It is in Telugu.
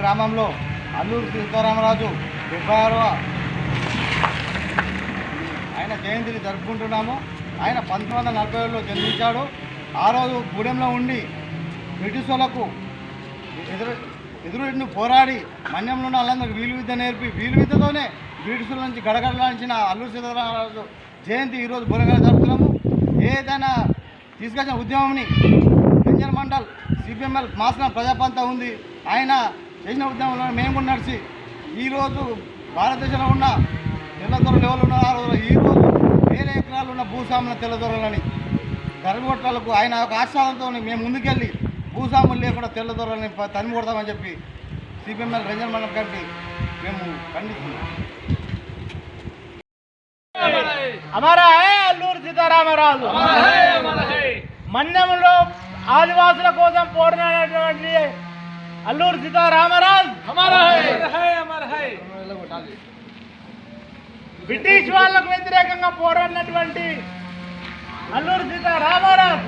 గ్రామంలో అల్లూరు సీతారామరాజు డెబ్బై ఆరవ ఆయన జయంతిని జరుపుకుంటున్నాము. ఆయన పంతొమ్మిది వందల నలభై ఏడులో జన్మించాడు. ఆ రోజు గూడెంలో ఉండి బ్రిటిష్ వాళ్ళకు ఎదురు ఎదురు పోరాడి మన్యంలో ఉన్న వాళ్ళందరికీ వీలు విద్య నేర్పి వీలు విద్యతోనే బ్రిటిషుల నుంచి గడగడలాంచిన అల్లూరు సీతారామరాజు జయంతి ఈరోజు బురగా జరుపుతున్నాము. ఏదైనా తీసుకొచ్చిన ఉద్యమంని పెంజల్ మండల్ సిపిఎంఎల్ మాసిన ప్రజాపంత ఉంది. ఆయన చేసిన ఉద్యమంలో మేము కూడా నడిచి ఈరోజు భారతదేశంలో ఉన్న తెల్లదొరలు ఎవరు ఉన్నారో ఆ రోజుల్లో ఈరోజు వేరే ఎకరాలు ఉన్న భూస్వాముల తెల్లదొరలని ధరగొట్టాలకు ఆయన ఒక ఆశాలతో మేము ముందుకెళ్ళి భూస్వాములు లేకుండా తెల్లదొరలని ప- తరిమి కొడతామని చెప్పి సిపిఎంఎల్ రంజన్ మండలం కమిటీ మేము ఖండిస్తున్నాం हमारा है అల్లూరు సీతారామరాజు మన్యంలో ఆదివాసుల కోసం పోరాడినటువంటి అల్లూరు సీతారామరాజు బ్రిటిష్ వాళ్ళకు వ్యతిరేకంగా పోరాడినటువంటి అల్లూరు సీతారామరాజు